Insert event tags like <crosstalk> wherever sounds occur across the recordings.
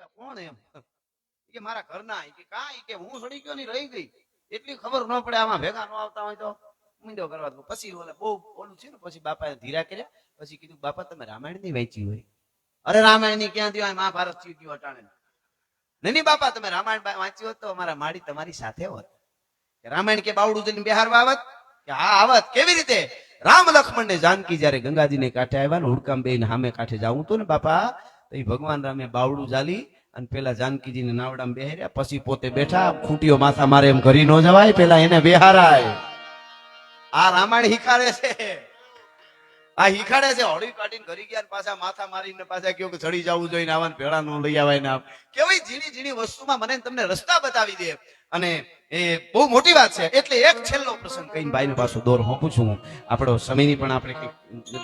આવ્યા કોણ એમ? કે મારા ઘરના કે કાંઈ? કે હું સડી ગયો ની રહી ગઈ. એટલી ખબર ન પડે આમાં ભેગા ન આવતા હોય તો. મીંડો કરવા દો. પછી ઓલે બહુ ઓલું છે ને, પછી બાપાએ ધીરા કર્યા. પછી કીધું, બાપા, તમે રામાયણની વાંચી હોય. અરે રામાયણની ક્યાં થયું? મહાભારત થયું ગયું અટાણે. નહીં બાપા, તમે રામાયણ વાંચ્યું હોત તો અમારા માડી તમારી સાથે હોત. કે રામાયણ કે બાવડું જઈને બિહારમાં આવત? કે હા, આવત. કેવી રીતે? રામ લક્ષ્મણ ને જાનકી જયારે ગંગાજી ને કાંઠે આવ્યા ને હુડકામ બેન સામે કાંઠે જવું હતું ને બાપા તો એ ભગવાન રામે બાવડું જાલી અને પેલા જાનકીજી ને નાવડામાં બેહાર્યા. પછી પોતે બેઠા, ખૂટીઓ માથા મારે એમ ઘરી ન જવાય, પેલા એને બેહારાય. આ રામાયણ હિખાડે છે. આ હિખાડે છે. હળી કાઢીને ઘરી ગયા પાછા માથા મારીને પાછા કયો કે ચડી જવું જોઈએ આવા ભેળા નો લઈ આવાય ને કેવી ઝીણી ઝીણી વસ્તુમાં મને તમને રસ્તા બતાવી દે. અને એ બહુ મોટી વાત છે. એટલે એક છેલ્લો પ્રસંગ કહીને ભાઈને પાછો દોર હોપું છું આપણો સમયની પણ આપણે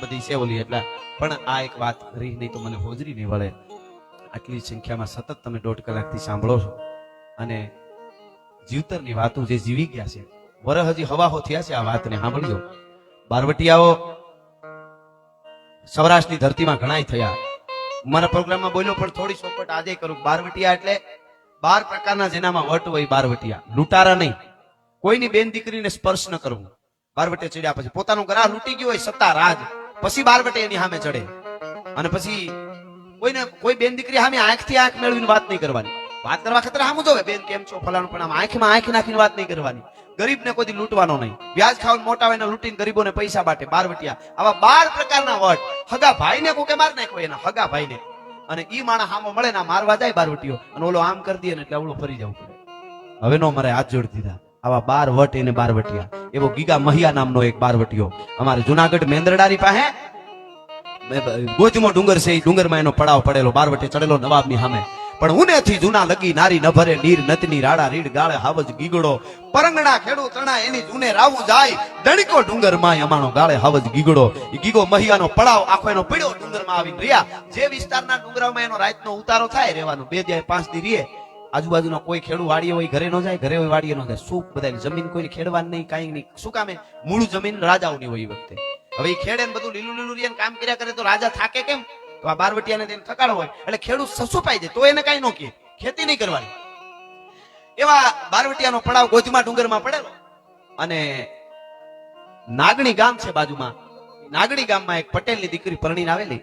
બધી છે ઓલી એટલે. પણ આ એક વાત કરી નહીં તો મને હોજરી નહીં વળે. આટલી સંખ્યામાં સતત તમે દોઢ કલાકથી સાંભળો છો. અને જીવતરની વાતો જે જીવી ગયા છે વર હજી હવાહો થયા છે આ વાતને સાંભળજો. બારવટિયાઓ સૌરાષ્ટ્રની ધરતીમાં ઘણાય થયા. મારા પ્રોગ્રામમાં બોલ્યો પણ થોડી ચોપટ આજે કરું. બારવટિયા એટલે બાર પ્રકારના જેનામાં વટ હોય બારવટિયા. લૂંટારા નહીં. કોઈની બેન દીકરીને સ્પર્શ ન કરવું. બારવટે ચડ્યા પછી પોતાનું ગ્રાહ લૂંટી ગયો હોય સત્તા રાજ. પછી બારવટે એની સામે ચડે. અને પછી કોઈને, કોઈ બેન દીકરી સામે આંખથી આંખ મેળવીને વાત નહીં કરવાની. વાત કરવા ખાતર સામું જોવે, બેન, કેમ છો? ફલાણું પણ આમ આંખમાં આંખ નાખીને વાત નહીં કરવાની. ગરીબને કોઈ દી લૂંટવાનો નહીં. વ્યાજ ખાવાનું મોટા હોય ને લૂંટીને ગરીબોને પૈસા બાટે બારવટિયા. આવા બાર પ્રકારના વટ. હગા ભાઈને કોકે માર નાખ્યો એના. હગા ભાઈને. અને ઈ માણસ હામો મળે ને મારવા જાય બારવટીઓ અને ઓલો આમ કરી દે ને એટલે અવળો ફરી જવું પડે હવે નો મારે હાથ જોડી દીધા. આવા બાર વટ એને બારવટિયા એવો ગીગા મહિયા નામનો એક બારવટીયો અમારે જુનાગઢ મેંદરડારી પાસે ગોજમો ડુંગર છે એ ડુંગરમાં એનો પડાવ પડેલો. બારવટે ચડેલો નવાબની સામે. પણ ઉનેથી જૂના લગી નારી નભરે નીર નતની રાડા રીડ ગાળે હાવજ ગીગડો. પરંગણા ખેડૂ તણા એની જૂને રાવું જાય. દણકો ડુંગરમાં અમાણો ગાળે હાવજ ગીગડો. ઈ ગીગો મહિયાનો પડાવ આખો એનો પડ્યો ડુંગરમાં આવીને રહ્યા. જે વિસ્તારના ડુંગરામાં એનો રાતનો ઉતારો થાય, રહેવાનો બે જાય પાંચ દી રીએ. આજુબાજુનો કોઈ ખેડૂ વાડીએ હોય ઘરે ન જાય, ઘરે હોય વાડીએ ન જાય. શું બધા જમીન કોઈ ખેડવાની નહીં, કાંઈ નહીં. શું કામે મૂળ જમીન રાજાઓની હોય વખતે. હવે ખેડે ને બધું લીલું લીલું કામ કર્યા કરે તો રાજા થાકે કેમ? બારવટિયાને તેને થકાળ હોય, એટલે ખેડૂત સસુપાઈ જાય તો એને કઈ ન કહે. ખેતી નહીં કરવાની. એવા બારવટિયાનો પડાવ ગોજમાં ડુંગરમાં પડેલો. અને નાગણી ગામ છે બાજુમાં. નાગણી ગામમાં એક પટેલની દીકરી પરણીને આવેલી.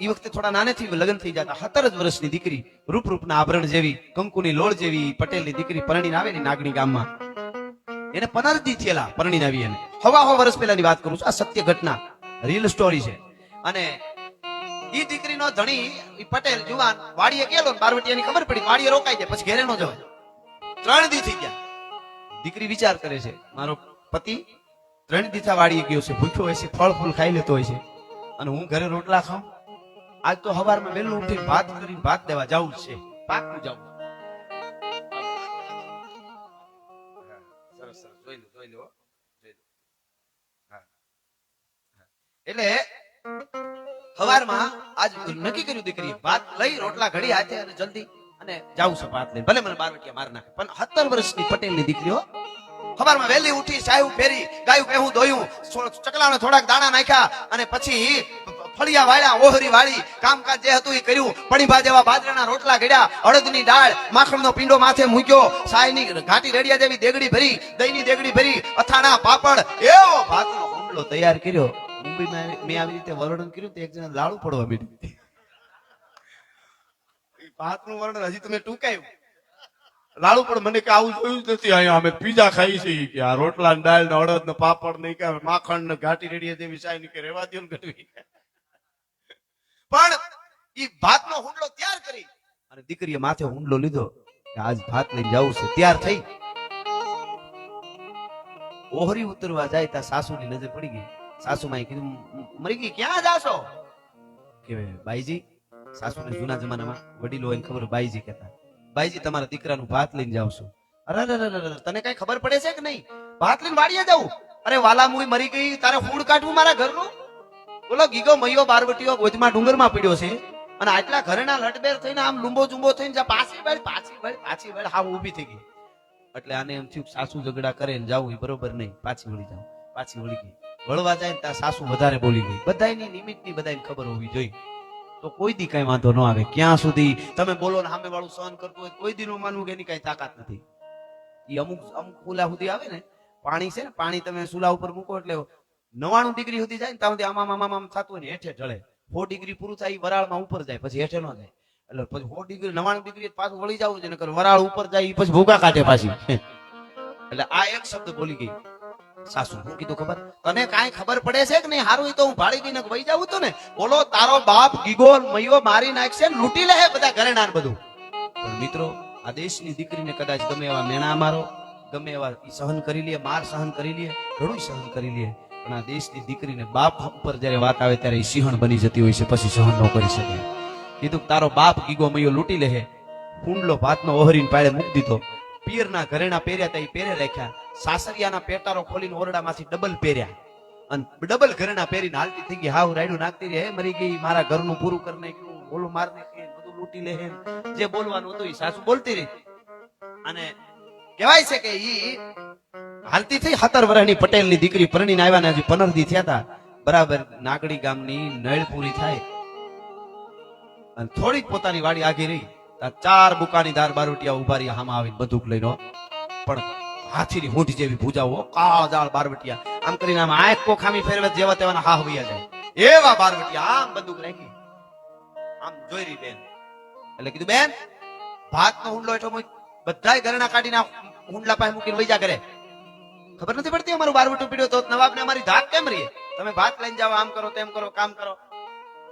એ વખતે થોડા નાનેથી લગ્ન થઈ જતા, સત્તર જ વર્ષની દીકરી રૂપ રૂપના આભરણ જેવી, કંકુની લોળ જેવી પટેલની દીકરી પરણીને આવેલી નાગણી ગામમાં. એને પનરજી થયેલા પરણીને આવી એને. હવા હવા વર્ષ પહેલાની વાત કરું છું, આ સત્ય ઘટના રિયલ સ્ટોરી છે. અને ઈ દીકરીનો ધણી પટેલ, જુવાન, વાડીએ ગયેલો ને ખબર પડી, વાડીએ રોકાઈ જાય, પછી ઘેરે નો જવાય. ત્રણ દી થઈ ગયા. દીકરી વિચાર કરે છે, મારો પતિ ત્રણ દીથા વાડીએ ગયો છે, ભૂખ્યો હોય છે, ફળ ફૂલ ખાઈ લેતો હોય છે. અને હું ઘરે રોટલા ખાઉં? આજ તો સવારમાં વહેલું ઉઠી ભાત કરીને ભાત દેવા જવું છે. પાકું જવું. એટલે સવારમાં આજ નક્કી કર્યું દીકરી, ભાત લઈ રોટલા ઘડી હાથે અને જલ્દી અને જાવું છે ભાત લઈને. ભલે મને બારવટિયા માર નાખે, પણ સત્તર વર્ષની પટેલની દીકરીઓ ખબરમાં વહેલી ઉઠી સાયું ફેરી ગાયું પહેવું ધોયું ચકલાને થોડાક દાણા નાખ્યા અને પછી ફળિયા વાળ્યા, ઓહરી વાળી, કામકાજ જે હતું એ કર્યું. પણીભા જેવા બાજરાના રોટલા ઘડ્યા, અડદની દાળ, માખણનો પીંડો માથે મૂક્યો, સાયની ઘાટી રેડિયા જેવી દેગડી ભરી, દહીંની દેગડી ભરી, અથાણા, પાપડ, એવો ભાતનો હુમલો તૈયાર કર્યો. મુંબઈમાં મેં આવી રીતે વર્ણન કર્યું તો એક જણા લાડુ પડવા માંડી ભાતનું વર્ણન હજી તમે ટૂંકાયું. લાડુ પણ મને કે આવું જોયું જ નથી. અહીંયા અમે પીઝા ખાઈ છીએ કે આ રોટલા ને દાળ ને અડદ ને પાપડ નહીં કે માખણ ને ઘાટી રેડીએ જેવી સાયની કે રેવા દો ને ગઢવી. પણ ઈ ભાતનો હુંડલો તૈયાર કરી. અને દીકરીએ માથે હુંડલો લીધો કે આજ ભાત લઈને જવું છે. તૈયાર થઈ. ઓહરી ઉતરવા જાય ત્યાં સાસુની નજર પડી ગઈ. સાસુમાએ કીધું "મ- મરી ક્યાં જાશો? કે બાઈજી, સાસુને જૂના જમાનામાં વડીલો હોય ખબર બાઈજી કહેતા, બાઈજી, તમારા દીકરાનું ભાત લઈને જાવ તને કઈ ખબર પડે છે કે નહીં? ભાત લઈને વાડીએ જાવ અરે વાલા મુઈ મરી ગઈ, તારે ફૂડ કાઢવું મારા ઘરનું? બોલો, ગીગો, મૈયો, બારવટીઓ ગોજમાં ડુંગરમાં પીડ્યો છે અને આટલા ઘરના લટબેર થઈને આમ લુંબો જુંબો થઈને જા પાછી વળ પાછી વળ પાછી વળ હાવ ઊભી થઈ ગઈ. એટલે આને એમ થયું સાસુ ઝઘડા કરે ને જાવું બરોબર નહીં, પાછી વળી જાવ પાછી વળી ગઈ. વળવા જાય ને ત્યાં સાસુ વધારે બોલી ગઈ. બધાયની નિમિત્તની બધાને ખબર હોવી જોઈએ. તો કોઈ દી કઈ વાંધો ન આવે. ક્યાં સુધી તમે બોલો ને સામે વાળું સહન કરતું હોય કોઈ દી નું માનવું કે એની કઈ તાકાત નથી. એ અમુક અમુક ફૂલા સુધી આવે ને, પાણી છે ને, પાણી તમે સુલા ઉપર મૂકો એટલે નવાણું ડિગ્રી સુધી જાય ને, ત્યાં સુધી આમ આમ આમ થતું હોય ને, હેઠે ઢળે સો ડિગ્રી પૂરું થાય વરાળમાં ઉપર જાય, પછી હેઠે ન જાય. એટલે પછી સો ડિગ્રી, નવાણું ડિગ્રી પાછું વળી જવું છે, નકર વરાળ ઉપર જાય એ પછી ભૂકા કાઢે પાછી. <laughs> એટલે આ એક શબ્દ બોલી ગઈ. સાસુ હું કીધું ખબર? તને કાંઈ ખબર પડે છે કે નહીં? હારું તો હું ભાળી દઈને વહી જાઉં તો ને. બોલો, તારો બાપ ગીગો મયો મારી નાખશે લૂંટી લે બધા ઘરેણાં બધું. પણ મિત્રો, આ દેશની દીકરીને કદાચ ગમે એવા મેણા મારો, ગમે એવા સહન કરી લે, માર સહન કરી લે ઘણું સહન કરી લે. પણ આ દેશની દીકરીને બાપ ઉપર જ્યારે વાત આવે ત્યારે એ સિંહણ બની જતી હોય છે, પછી સહન ન કરી શકે. કીધું તારો બાપ ગીગો મૈયો લૂંટી લે હુંડલો ભાતનો ઓહરીને પાડે મૂકી દીધો. પિયરના ઘરેણા પહેર્યા તા એ પહેરે રાખ્યા. સાસરિયાના પેટારો ખોલીને ઓરડામાંથી ડબલ પહેર્યા. અને ડબલ ઘરેણા પહેરીને હાલતી થઈ ગઈ. હાવ રાયડું નાખતી હે, મરી ગઈ, મારા ઘરનું પૂરું કરી નાખ્યું ઓલું માર નાખે, બધું લૂંટી લે જે બોલવાનું હતું એ સાસુ બોલતી રહી. અને કહેવાય છે કે ઈ હાલતી થઈ વર્ષની પટેલની દીકરી પરણીને આવ્યા ને હજી પંદર દી થયા હતા બરાબર, નાગડી ગામની નળ પૂરી થાય. અને થોડીક પોતાની વાડી આગી રહી. ચાર બુકાની દાર બારોટિયા ઊભા રહ્યા, હામાં આવીને બંદૂક લઈને. પણ હાથીની હૂંઠ જેવી ભૂજાઓ કાળા બારવટિયા. આમ કરીને આમ આંખ કો ખામી ફેરવે, જેવા તેવાના હા વૈયા જાય. એવા બારવટિયા, આમ બંદૂક રાખી. આમ જોઈ રહી બેન. એટલે કીધું, બેન, ભાતનો હુંડલો એટલો. બધાય ઘરેણા કાઢીને હુંડલા પાસે મૂકીને વૈજા કરે ખબર નથી પડતી અમારું બારવટું પીડ્યો તો નવાબ ને અમારી ધાક કેમ રહી? તમે ભાત લઈને જાઓ, આમ કરો, તેમ કરો, કામ કરો.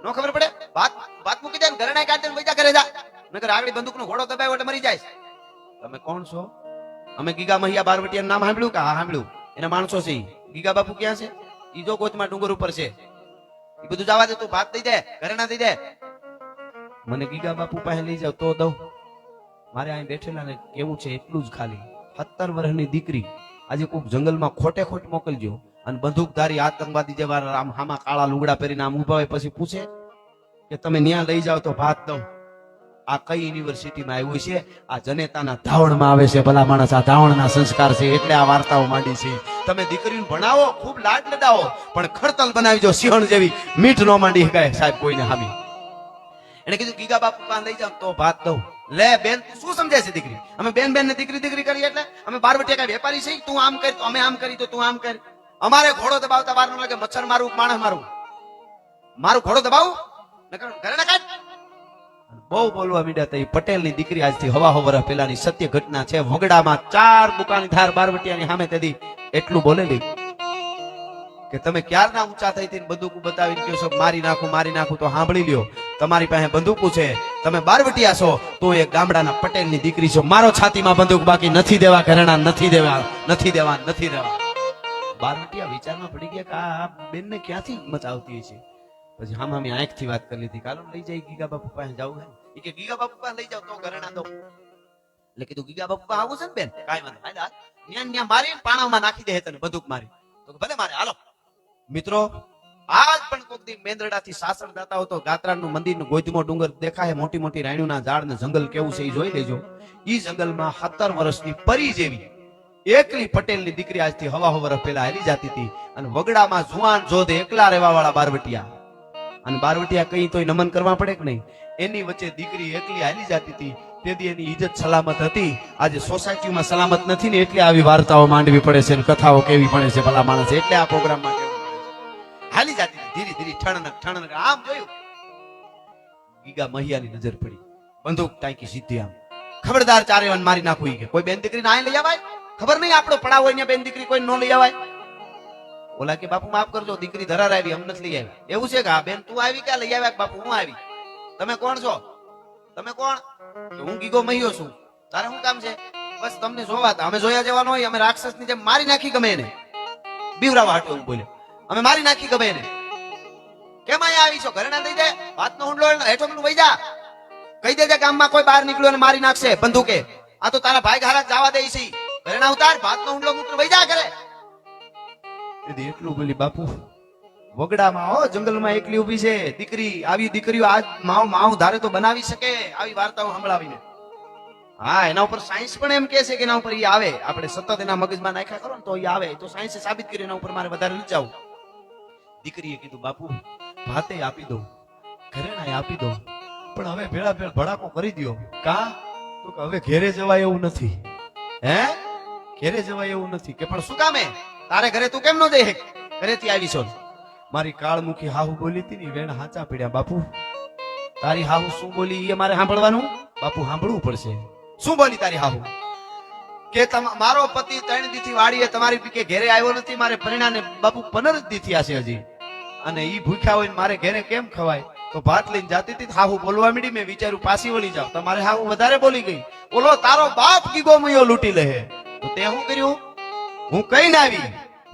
નો ખબર પડે? ભાત ભાત મૂકી દે ઘરેણા કાઢી વૈજા કરે જા. નકર આગળ બંદૂક નો ઘોડો દબાવ્યો એટલે મરી જાય. તમે કોણ છો? અમે ગીગા મહિયા બારવટિયા નામ સાંભળ્યું? કે, હા, સાંભળ્યું. એના માણસો છે. ગીગા બાપુ ક્યાં છે? ઈ જો કોચમાં ડુંગર ઉપર છે. એ બધું જવા દે, તું ભાત દઈ દે ઘરેણા દઈ દે મને ગીગા બાપુ પાસે લઈ જાવ તો દઉં. મારે અહીં બેઠેલા ને કેવું છે એટલું જ ખાલી. સત્તર વર્ષની દીકરી આજે કોઈક જંગલમાં ખોટે ખોટ મોકલજો અને બંદૂકધારી આતંકવાદી જેવા આમ હામાં કાળા લુગડા પહેરીને આમ ઊભા હોય પછી પૂછે કે તમે ન્યા લઈ જાઓ તો ભાત દઉં. આ કઈ યુનિવર્સિટીમાં આવ્યું છે? આ જનેતાના ધાવણમાં આવે છે ભલા માણસ. આ ધાવણના સંસ્કાર છે. એટલે આ વાર્તાઓ માંડી છે. તમે દીકરીને ભણાવો, ખૂબ લાડ લડાવો, પણ ખડતલ બનાવી જો સિંહણ જેવી. મીઠ નો માંડી શકાય. સાહેબ, કોઈને હામી. એને કીધું, ગીગા બાપુ પાસે લઈ જાવ તો ભાત દઉં. લે, બેન, તું શું સમજાય છે દીકરી? અમે બેન બેન ને દીકરી દીકરી કરી એટલે? અમે બાર વટિયા કઈ વેપારી છે તું આમ કરી તો અમે આમ કરી, તો તું આમ કરી. અમારે ઘોડો દબાવતા વાર ન લાગે. મચ્છર મારું માણસ મારું મારું ઘોડો દબાવું? ઘરે ના કાઢ. બહુ બોલવા મીડ્યા તઈ પટેલની દીકરી આજથી હવા હો પેલાની સત્ય ઘટના છે. વગડામાં ચાર બુકાની ધાર બારવટિયાની સામે તેથી એટલું બોલેલી કે તમે ક્યારના ઊંચા થઈ થઈને બંદૂક બતાવી કહો છો, મારી નાખું મારી નાખું, તો સાંભળી લ્યો. તમારી પાસે બંદૂકો છે. તમે બારવટિયા છો, તો એ ગામડાના પટેલની દીકરી છો. મારો છાતીમાં બંદૂક બાકી નથી દેવા, ઘરેણા નથી દેવા નથી દેવા નથી દેવા. બારવટિયા વિચારમાં પડી ગયા કે આ બેનને ક્યાંથી મજા આવતી છે? પછી હામ હામી આંખથી વાત કરી લીધી કાલો લઈ જાય ગીગા બાપુ પાસે જવું હે એ કે ગીગા બાપુ પાસે લઈ જાવ તો ઘરેણા દો એટલે કીધું ગીગા બાપુ પાસે આવું છે ને બેન? કાંઈ વાંધો. હાલ. ન્યા ન્યા મારી પાણામાં નાખી દે તને, બંદૂક મારી તો ભલે મારે, હાલો. મિત્રો, આજ પણ કોક દી મેંદરડાથી સાસણ જતા હો તો ગાત્રાનું મંદિરનું ગોધમો ડુંગર દેખાય, મોટી મોટી રાયણુના ઝાડ ને જંગલ કેવું છે એ જોઈ લેજો. ઈ જંગલમાં સત્તર વર્ષની પરી જેવી, એકલી પટેલની દીકરી આજથી હવા હવર પહેલા હાલી જાતી હતી અને વગડામાં જુવાન જોધે એકલા રહેવા વાળા બારવટિયા. અને બારવટિયા કઈ તોય નમન કરવા પડે કે નહીં? એની વચ્ચે દીકરી એકલી હાલી જતી હતી. તેથી એની ઇજ્જત સલામત હતી. આજે સોસાયટીમાં સલામત નથી ને એટલે આવી વાર્તાઓ માંડવી પડે છે કથાઓ કેવી પડે છે ભલા માણસ. એટલે આ પ્રોગ્રામ માટે હાલી જતી ધીરે ધીરે ઠણનક ઠણનક. આમ જોયું. ગીગા મહિયાની નજર પડી. બંદૂક ટાંકી સીધી આમ. ખબરદાર ચારે મારી નાખું કે કોઈ બેન દીકરી ના લઈ આવાય? ખબર નહીં આપણો પડાવ હોય બેન દીકરી કોઈ ન લઈ આવાય? ઓલા કે, બાપુ, માફ કરજો, દીકરી ધરાર આવી, અમને લઈ આવી. એવું છે કે, હા, બેન, તું આવી? ક્યાં લઈ આવ્યા? બાપુ, હું આવી. તમે કોણ છો? તમે કોણ? હું ગીગો મહિયો છું. તારે શું કામ છે? બસ, તમને જોવા હતા અમે જોયા જવાનું હોય, અમે રાક્ષસની જેમ મારી નાખી ગમે એને. બીવરાવા હાટો એવું બોલ્યો. અમે મારી નાખી ગમે એને. કેમ અહીંયા આવી છો? ઘરે ના દઈ દે વાતનો હુંડલો હેઠો મને વહી જા. કહી દેજે ગામમાં કોઈ બહાર નીકળ્યો અને મારી નાખશે, બંદૂકે. આ તો તારા ભાઈ ઘારા જવા દે છે ઘરે ના ઉતાર, ભાતનો હુંડલો મૂકીને વહી જા ઘરે. દીદી એટલું બોલી, બાપુ, વગડામાં હો, જંગલમાં એકલી ઊભી છે. દીકરી, આવી દીકરીઓ આજ માવ માવ ધારે તો બનાવી શકે. આવી વાર્તાઓ સંભળાવીને. હા, એના ઉપર સાયન્સ પણ એમ કે છે કે એના ઉપર એ આવે. આપણે સતત એના મગજમાં નાખ્યા કરો ને તો એ આવે. તો સાયન્સે સાબિત કર્યું, એના ઉપર મારે વધારે નથી જવું. દીકરીએ કીધું, બાપુ, ભાતે આપી દઉં. ઘરેણાય આપી દો પણ હવે ભેળા ભેળ ભડાકો કરી દ્યો. કા? તો કે હવે ઘેરે જવાય એવું નથી. હે? ઘેરે જવાય એવું નથી. કે પણ શું કામે? તારે ઘરે તું કેમ ન દે? ઘરેથી આવી છો મારી કાળમુખી હાહુ બોલી હતી ને વેણ હાચા પડ્યા, બાપુ. તારી હાહુ શું બોલી એ મારે સાંભળવાનું? બાપુ, સાંભળવું પડશે. શું બોલી તારી હાહુ? કે મારો પતિ ત્રણ દીથી વાડીએ તમારી કે ઘેરે આવ્યો નથી, મારે પરિણામે બાપુ પંદર જ દીથી આશે હજી. અને ઈ ભૂખ્યા હોય મારે ઘેરે કેમ ખવાય? તો ભાત લઈને જાતી હતી હાહુ બોલવા મીડી, મેં વિચાર્યું પાછી વળી જાવ તમારે હાહુ વધારે બોલી ગઈ. બોલો તારો બાપ ગીગો મયો લૂંટી લે તો તે શું કર્યું? હું કઈ ના આવી,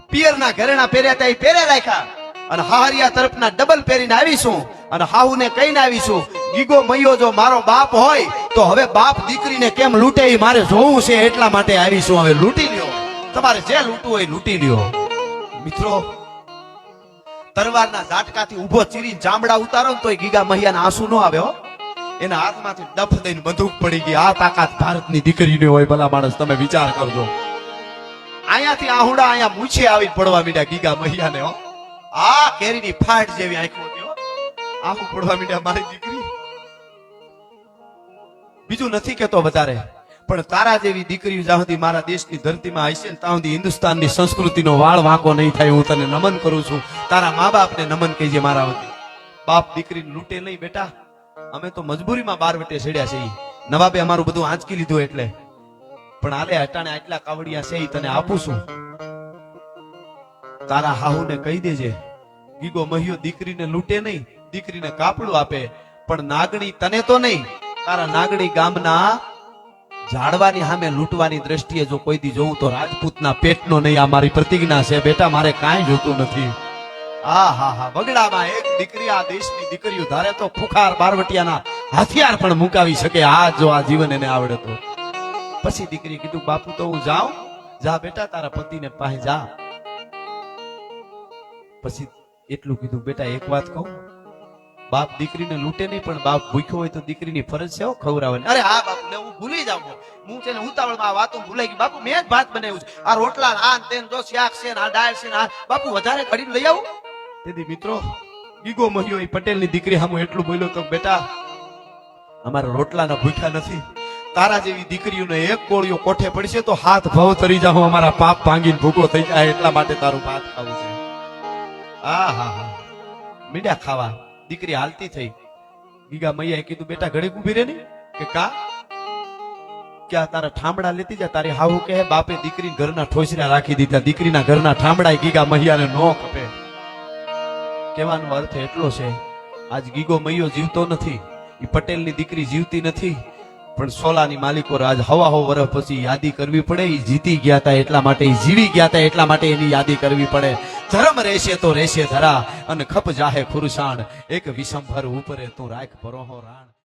પિયરના ઘરેણા પહેર્યા ત્યાં પહેર્યા પહેરે રાખ્યા. અને હાહરિયા તરફના ડબલ પહેરીને આવીશું અને હાહુને કહીને આવીશું, ગીગો મૈયો, જો મારો બાપ હોય, તો હવે બાપ દીકરીને કેમ લૂંટે એ મારે જોવું છે એટલા માટે આવીશું. હવે લૂંટી લ્યો. તમારે જે લૂંટવું હોય લૂંટી લ્યો. મિત્રો, તરવારના ઝાટકાથી ઊભો ચીરી ચામડા ઉતારો ને તોય ગીગા મહિયાના આંસુ ન આવે, હો. એના હાથમાંથી ડફ દઈને બંદૂક પડી ગઈ. આ તાકાત ભારતની દીકરીની હોય ભલા માણસ, તમે વિચાર કરજો. અહીંયાથી આહુડા અહીંયા મૂછે આવી પડવા મીડ્યા ગીગા મહિયાને, હો. આ કેરીની ફાટ જેવી આંખો હો. આહુ પડવા મીડ્યા મારી દીકરી. બીજું નથી કેતો વધારે, પણ તારા જેવી દીકરી જ્યાં મારા દેશની ધરતીમાં આવી છે ત્યાં હિન્દુસ્તાનની સંસ્કૃતિનો વાળ વાંકો નહીં થાય હું તને નમન કરું છું. તારા મા બાપને નમન કહેજે મારા વતી. બાપ દીકરીને લૂંટે નહીં બેટા. અમે તો મજબૂરીમાં બાર વટે ચડ્યા છીએ. નવાબે અમારું બધું આંચકી લીધું એટલે. પણ આલે હટાણે આટલા કાવડિયા છે તને આપું છું. તારા હાહુને કહી દેજે, ગીગો મહિયો દીકરીને લૂંટે નહીં, દીકરીને કાપડું આપે, પણ નાગણી તને તો નહીં. તારા નાગણી ગામના ઝાડવાની સામે લૂંટવાની દ્રષ્ટિએ જો કોઈ દી જોઉં તો રાજપૂતના પેટનો નહીં, આ મારી પ્રતિજ્ઞા છે. બેટા, મારે કાંઈ જોતું નથી. આ, હા હા બગડામાં એક દીકરી આ દેશની દીકરીઓ ધારે તો ફુખાર બારવટિયાના હથિયાર પણ મુકાવી શકે. આ જો આ જીવન એને આવડે તો. પછી દીકરી કીધું, બાપુ, તો હું જાઉં? જા બેટા, તારા પતિને પાસે જા. પછી એટલું કીધું, બેટા, એક વાત કહું, બાપ દીકરીને લૂંટે નહીં, પણ બાપ ભૂખ્યો હોય તો દીકરીની ફરજ છે ખવડાવવાની. અરે હા, બાપુ હું ભૂલી જાઉં હું છે ને ઉતાવળમાં વાતો ભૂલાઈ ગઈ. બાપુ, મેં જ ભાત બનાવ્યું છે. આ રોટલા, આ તેન, જો શાક છે આ દાળ છે આ. બાપુ, વધારે ઘડીને લઈ આવું. તેથી મિત્રો ગીગો મહિયો એ પટેલની દીકરી હામું એટલું બોલ્યો તો, બેટા, અમારા રોટલાના ભૂખ્યા નથી. તારા જેવી દીકરીઓને એક કોળીઓ કોઠે પડશે તો હાથ ભાવ તરી જાવ અમારા પાપ ભાંગીને ભૂકો થઈ જાય, એટલા માટે તારું ભાત ખાવું છે. આ હા હા. મીડા ખાવા. દીકરી હાલતી થઈ. ગીગા મૈયાએ કીધું, બેટા, ઘડીક ઊભી રહે ને કે? કા ક્યાં તારા ઠામડા લેતી જા, તારી હાહુ કહે, બાપે દીકરી ઘરના ઠોસરા રાખી દીધા, દીકરીના ઘરના ઠામડા ગીગા મહિયાને નો ખપે. કહેવાનો અર્થ એટલો છે, આજ ગીગો મૈયો જીવતો નથી એ પટેલની દીકરી જીવતી નથી પણ સોલાની માલિકો રાજ હવા હો વર્ષ પછી યાદી કરવી પડે, ઈ જીતી ગયા હતા એટલા માટે જીવી ગયા હતા એટલા માટે એની યાદી કરવી પડે. ધર્મ રહેશે તો રહેશે ધરા, અને ખપ જાહે ખુરશાન એક વિષમભર ઉપરે તું રાખ ભરોહો રાણ.